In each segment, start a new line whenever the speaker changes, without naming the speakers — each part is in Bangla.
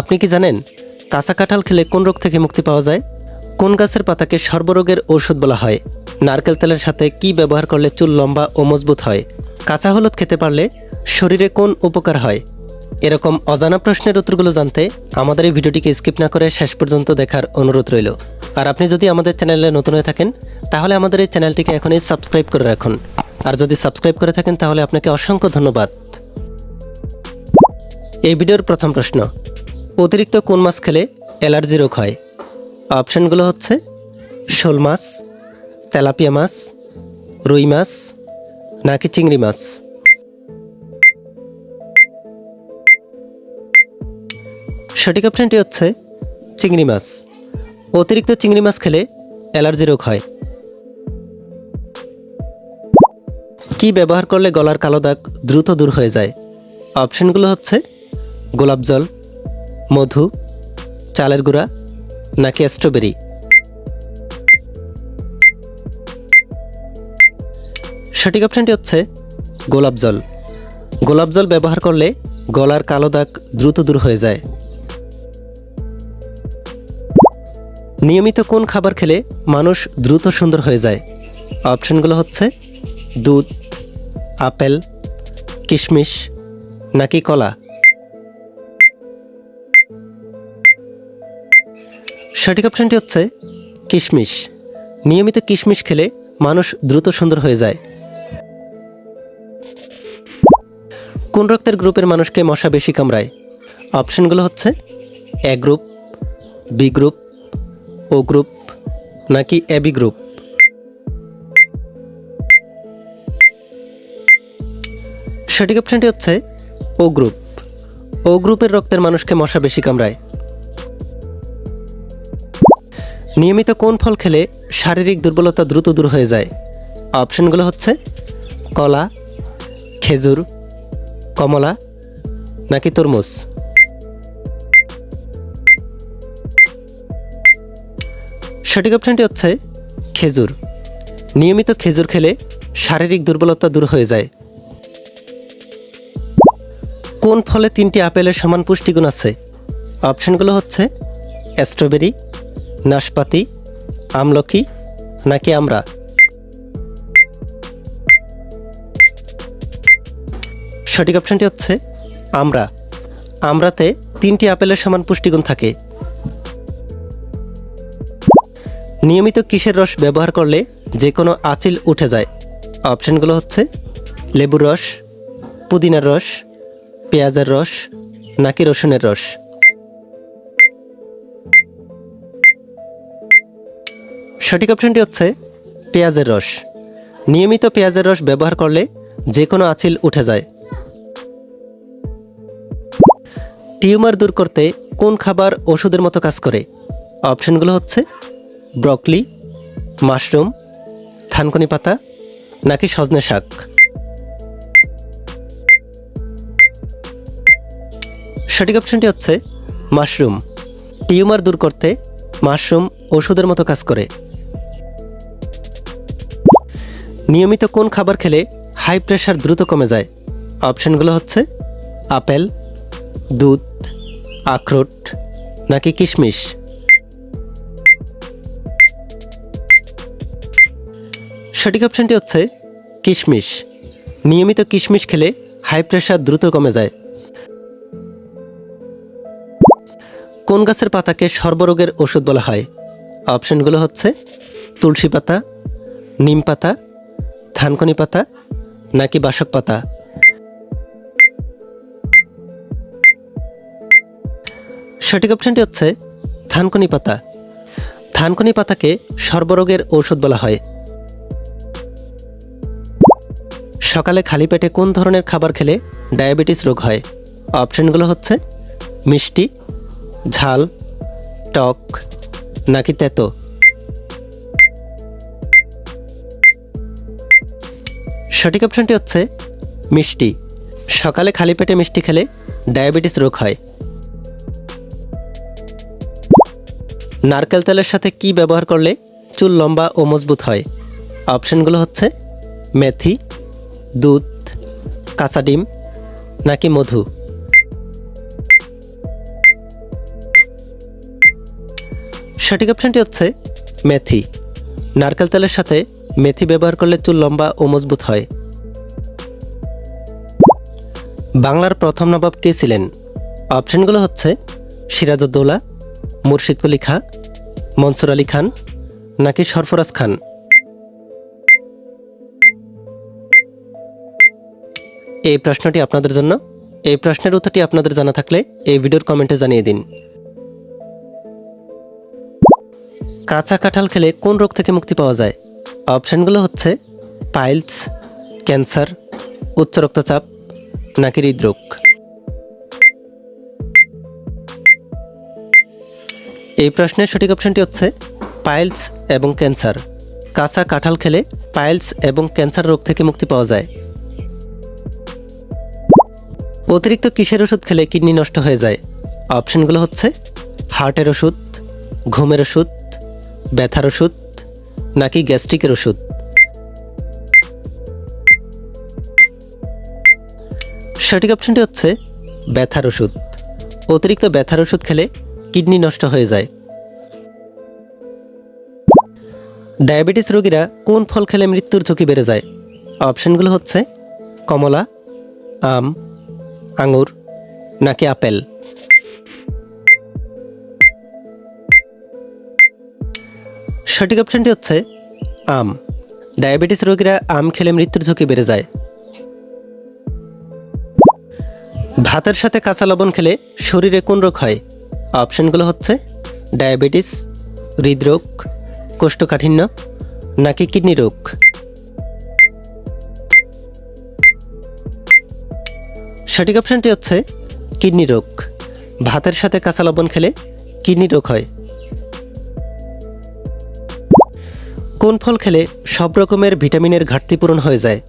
আপনি কি জানেন কাঁচা কাঁঠাল খেলে কোন রোগ থেকে মুক্তি পাওয়া যায়? কোন গাছের পাতাকে সর্বরোগের ঔষধ বলা হয়? নারকেল তেলের সাথে কি ব্যবহার করলে চুল লম্বা ও মজবুত হয়? কাঁচা হলুদ খেতে পারলে শরীরে কোন উপকার হয়? এরকম অজানা প্রশ্নের উত্তরগুলো জানতে আমাদের এই ভিডিওটিকে স্কিপ না করে শেষ পর্যন্ত দেখার অনুরোধ রইল। আর আপনি যদি আমাদের চ্যানেলে নতুন হয়ে থাকেন, তাহলে আমাদের এই চ্যানেলটিকে এখনই সাবস্ক্রাইব করে রাখুন। আর যদি সাবস্ক্রাইব করে থাকেন, তাহলে আপনাকে অসংখ্য ধন্যবাদ। এই ভিডিওর প্রথম প্রশ্ন অতিরিক্ত কোন মাছ খেলে অ্যালার্জি রোগ হয়? অপশানগুলো হচ্ছে শোল মাছ, তেলাপিয়া মাছ, রুই মাছ, নাকি চিংড়ি মাছ। সঠিক অপশানটি হচ্ছে চিংড়ি মাছ। অতিরিক্ত চিংড়ি মাছ খেলে অ্যালার্জি রোগ হয়। কি ব্যবহার করলে গলার কালো দাগ দ্রুত দূর হয়ে যায়? অপশনগুলো হচ্ছে গোলাপ জল মধু, চালের গুঁড়া, নাকি স্ট্রবেরি সঠিক অপশনটি হচ্ছে গোলাপ জল। গোলাপ জল ব্যবহার করলে গলার কালো দাগ দ্রুত দূর হয়ে যায়। নিয়মিত কোন খাবার খেলে মানুষ দ্রুত সুন্দর হয়ে যায়? অপশনগুলো হচ্ছে দুধ, আপেল, কিশমিশ, নাকি কলা? সঠিক অপশনটি হচ্ছে কিশমিশ। নিয়মিত কিশমিশ খেলে মানুষ দ্রুত সুন্দর হয়ে যায়। কোন রক্তের গ্রুপের মানুষকে মশা বেশি কামড়ায়? অপশনগুলো হচ্ছে A group, B group, O group, নাকি এবি গ্রুপ। সঠিক অপশনটি হচ্ছে ও গ্রুপ। ও গ্রুপের রক্তের মানুষকে মশা বেশি কামড়ায়। নিয়মিত কোন ফল খেলে শারীরিক দুর্বলতা দ্রুত দূর হয়ে যায়? অপশনগুলো হচ্ছে, কলা, খেজুর, কমলা নাকি তরমুজ? সঠিক অপশনটি হচ্ছে, খেজুর। নিয়মিত খেজুর খেলে শারীরিক দুর্বলতা দূর হয়ে যায়। কোন ফলে তিনটি আপেলের সমান পুষ্টিগুণ আছে? অপশনগুলো হচ্ছে, স্ট্রবেরি নাশপাতি, আমলকি নাকি আমরা? সঠিক অপশনটি হচ্ছে আমরা। আমরাতে তিনটি আপেলের সমান পুষ্টিগুণ থাকে। নিয়মিত কিসের রস ব্যবহার করলে যে কোনো আচিল উঠে যায়? অপশনগুলো হচ্ছে লেবুর রস, পুদিনার রস, পেঁয়াজের রস নাকি রসুনের রস? সঠিক অপশনটি হচ্ছে পেঁয়াজের রস। নিয়মিত পেঁয়াজের রস ব্যবহার করলে যে কোনো আচিল উঠে যায়। টিউমার দূর করতে কোন খাবার ওষুধের মতো কাজ করে? অপশনগুলো হচ্ছে ব্রকলি, মাশরুম, থানকুনি পাতা নাকি সজনে শাক। সঠিক অপশনটি হচ্ছে মাশরুম। টিউমার দূর করতে মাশরুম ওষুধের মতো কাজ করে। নিয়মিত কোন খাবার খেলে হাই প্রেশার দ্রুত কমে যায়? অপশনগুলো হচ্ছে আপেল, দুধ, আখরোট নাকি কিশমিশ? সঠিক অপশনটি হচ্ছে কিশমিশ। নিয়মিত কিশমিশ খেলে হাই প্রেশার দ্রুত কমে যায়। কোন গাছের পাতাকে সর্বরোগের ওষুধ বলা হয়? অপশানগুলো হচ্ছে তুলসী পাতা, নিম পাতা থানকনি পাতা নাকি বাসক পাতা? সঠিক অপশনটি হচ্ছে থানকনি পাতা। থানকনি পাতাকে সর্বরোগের ঔষধ বলা হয়। সকালে খালি পেটে কোন ধরনের খাবার খেলে ডায়াবেটিস রোগ হয়? অপশনগুলো হচ্ছে মিষ্টি, ঝাল, টক নাকি তেতো? সঠিক অপশনটি হচ্ছে মিষ্টি। সকালে খালি পেটে মিষ্টি খেলে ডায়াবেটিস রোগ হয়। নারকেল তেলের সাথে কি ব্যবহার করলে চুল লম্বা ও মজবুত হয়? অপশনগুলো হচ্ছে মেথি, দুধ, কাঁচা ডিম নাকি মধু। সঠিক অপশনটি হচ্ছে মেথি। নারকেল তেলের সাথে মেথি ব্যবহার করলে চুল লম্বা ও মজবুত হয়। বাংলার প্রথম নবাব কে ছিলেন? অপশনগুলো হচ্ছে, সিরাজউদ্দৌলা, মুর্শিদ কুলি খাঁ, মনসুর আলী খান, নাকি সরফরাজ খান? এই প্রশ্নটি আপনাদের জন্য। এই প্রশ্নের উত্তরটি আপনাদের জানা থাকলে এই ভিডিওর কমেন্টে জানিয়ে দিন। কাঁচা কাঁঠাল খেলে কোন রোগ থেকে মুক্তি পাওয়া যায়? অপশানগুলো হচ্ছে পাইলস, ক্যান্সার, উচ্চ রক্তচাপ, নাকি হৃদরোগ। এই প্রশ্নের সঠিক অপশনটি হচ্ছে পাইলস এবং ক্যান্সার। কাঁচা কাঁঠাল খেলে পাইলস এবং ক্যান্সার রোগ থেকে মুক্তি পাওয়া যায়। অতিরিক্ত কিসের ওষুধ খেলে কিডনি নষ্ট হয়ে যায়? অপশনগুলো হচ্ছে হার্টের ওষুধ, ঘুমের ওষুধ, ব্যথার ওষুধ নাকি গ্যাস্ট্রিকের ওষুধ? সঠিক অপশনটি হচ্ছে ব্যথার ওষুধ। অতিরিক্ত ব্যথার ওষুধ খেলে কিডনি নষ্ট হয়ে যায়। ডায়াবেটিস রোগীরা কোন ফল খেলে মৃত্যুর ঝুঁকি বেড়ে যায়? অপশনগুলো হচ্ছে কমলা, আম, আঙুর, নাকি আপেল? সঠিক অপশনটি হচ্ছে আম। ডায়াবেটিস রোগীরা আম খেলে মৃত্যুর ঝুঁকি বেড়ে যায়। ভাতের সাথে কাঁচা লবণ খেলে শরীরে কোন রোগ হয়? অপশানগুলো হচ্ছে ডায়াবেটিস, হৃদরোগ, কোষ্ঠকাঠিন্য নাকি কিডনি রোগ। সঠিক অপশনটি হচ্ছে কিডনি রোগ। ভাতের সাথে কাঁচা লবণ খেলে কিডনি রোগ হয়। কোন ফল খেলে সব রকমের ভিটামিনের ঘাটতি পূরণ হয়ে যায়?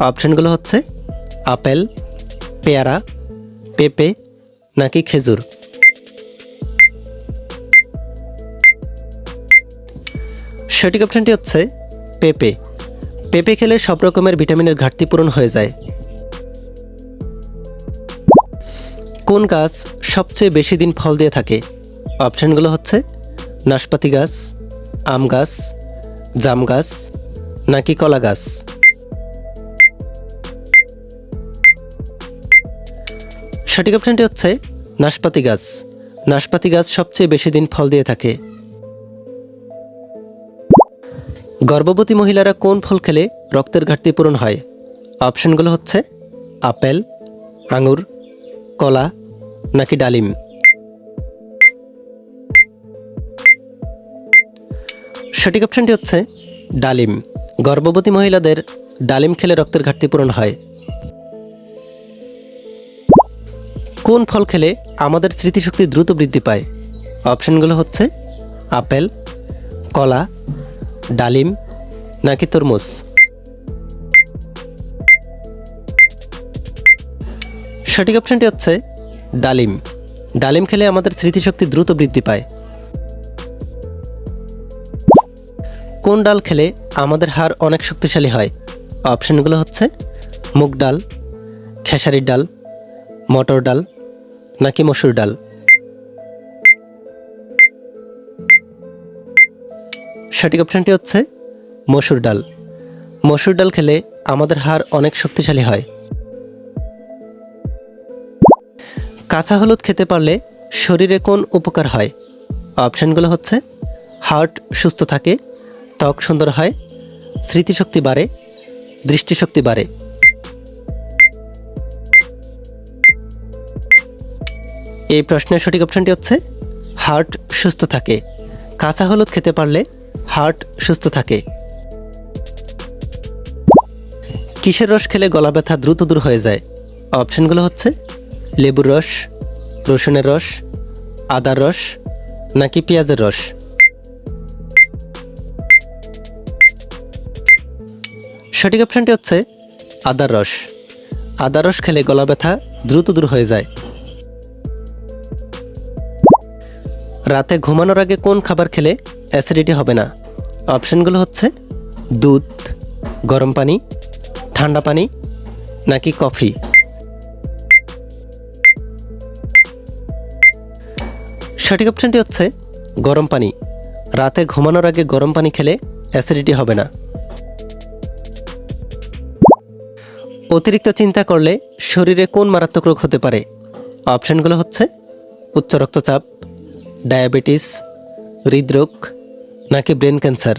অপশনগুলো হচ্ছে আপেল, পেয়ারা, পেঁপে নাকি খেজুর। সঠিক অপশনটি হচ্ছে পেঁপে। পেঁপে খেলে সব রকমের ভিটামিনের ঘাটতি পূরণ হয়ে যায়। কোন গাছ সবচেয়ে বেশি দিন ফল দিয়ে থাকে? অপশনগুলো হচ্ছে নাশপাতি গাছ, আম গাছ জাম গাছ নাকি কলা গাছ? সঠিক অপশনটি হচ্ছে নাশপাতি গাছ। নাশপাতি গাছ সবচেয়ে বেশি দিন ফল দিয়ে থাকে। গর্ভবতী মহিলারা কোন ফল খেলে রক্তের ঘাটতি পূরণ হয়? অপশনগুলো হচ্ছে আপেল, আঙুর, কলা নাকি ডালিম? সঠিক অপশনটি হচ্ছে ডালিম। গর্ভবতী মহিলাদের ডালিম খেলে রক্তের ঘাটতি পূরণ হয়। কোন ফল খেলে আমাদের স্মৃতিশক্তি দ্রুত বৃদ্ধি পায়? অপশনগুলো হচ্ছে আপেল, কলা, ডালিম নাকি তরমুজ। সঠিক অপশনটি হচ্ছে ডালিম। ডালিম খেলে আমাদের স্মৃতিশক্তি দ্রুত বৃদ্ধি পায়। কোন ডাল খেলে আমাদের হাড় অনেক শক্তিশালী হয়? অপশানগুলো হচ্ছে, মুগ ডাল, খেসারির ডাল, মটর ডাল, নাকি মসুর ডাল। সঠিক অপশনটি হচ্ছে, মসুর ডাল। মসুর ডাল খেলে আমাদের হাড় অনেক শক্তিশালী হয়। কাঁচা হলুদ খেতে পারলে শরীরে কোন উপকার হয়? অপশানগুলো হচ্ছে হার্ট সুস্থ থাকে ত্বক সুন্দর হয়, স্মৃতিশক্তি বাড়ে, দৃষ্টিশক্তি বাড়ে। এই প্রশ্নের সঠিক অপশনটি হচ্ছে, হার্ট সুস্থ থাকে। কাঁচা হলুদ খেতে পারলে হার্ট সুস্থ থাকে। কিসের রস খেলে গলা ব্যথা দ্রুত দূর হয়ে যায়? অপশনগুলো হচ্ছে, লেবুর রস, রসুনের রস, আদার রস, নাকি পেঁয়াজের রস? সঠিক অপশনটি হচ্ছে আদার রস। আদার রস খেলে গলা ব্যথা দ্রুত দূর হয়ে যায়। রাতে ঘুমানোর আগে কোন খাবার খেলে অ্যাসিডিটি হবে না? অপশনগুলো হচ্ছে দুধ, গরম পানি, ঠান্ডা পানি নাকি কফি। সঠিক অপশনটি হচ্ছে গরম পানি। রাতে ঘুমানোর আগে গরম পানি খেলে অ্যাসিডিটি হবে না। অতিরিক্ত চিন্তা করলে শরীরে কোন মারাত্মক রোগ হতে পারে? অপশানগুলো হচ্ছে, উচ্চ রক্তচাপ, ডায়াবেটিস, হৃদরোগ, নাকি ব্রেন ক্যান্সার।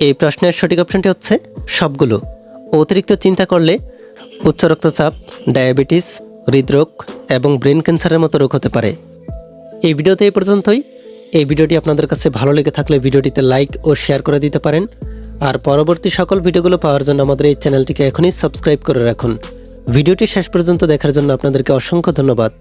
এই প্রশ্নের সঠিক অপশানটি হচ্ছে সবগুলো। অতিরিক্ত চিন্তা করলে উচ্চ রক্তচাপ, ডায়াবেটিস, হৃদরোগ এবং ব্রেন ক্যান্সারের মতো রোগ হতে পারে। এই ভিডিওতে এই পর্যন্তই। এই ভিডিওটি আপনাদের কাছে ভালো লেগে থাকলে ভিডিওটিতে লাইক ও শেয়ার করে দিতে পারেন। আর পরবর্তী সকল ভিডিওগুলো পাওয়ার জন্য আমাদের এই চ্যানেলটিকে এখনই সাবস্ক্রাইব করে রাখুন। ভিডিওটি শেষ পর্যন্ত দেখার জন্য আপনাদেরকে অসংখ্য ধন্যবাদ।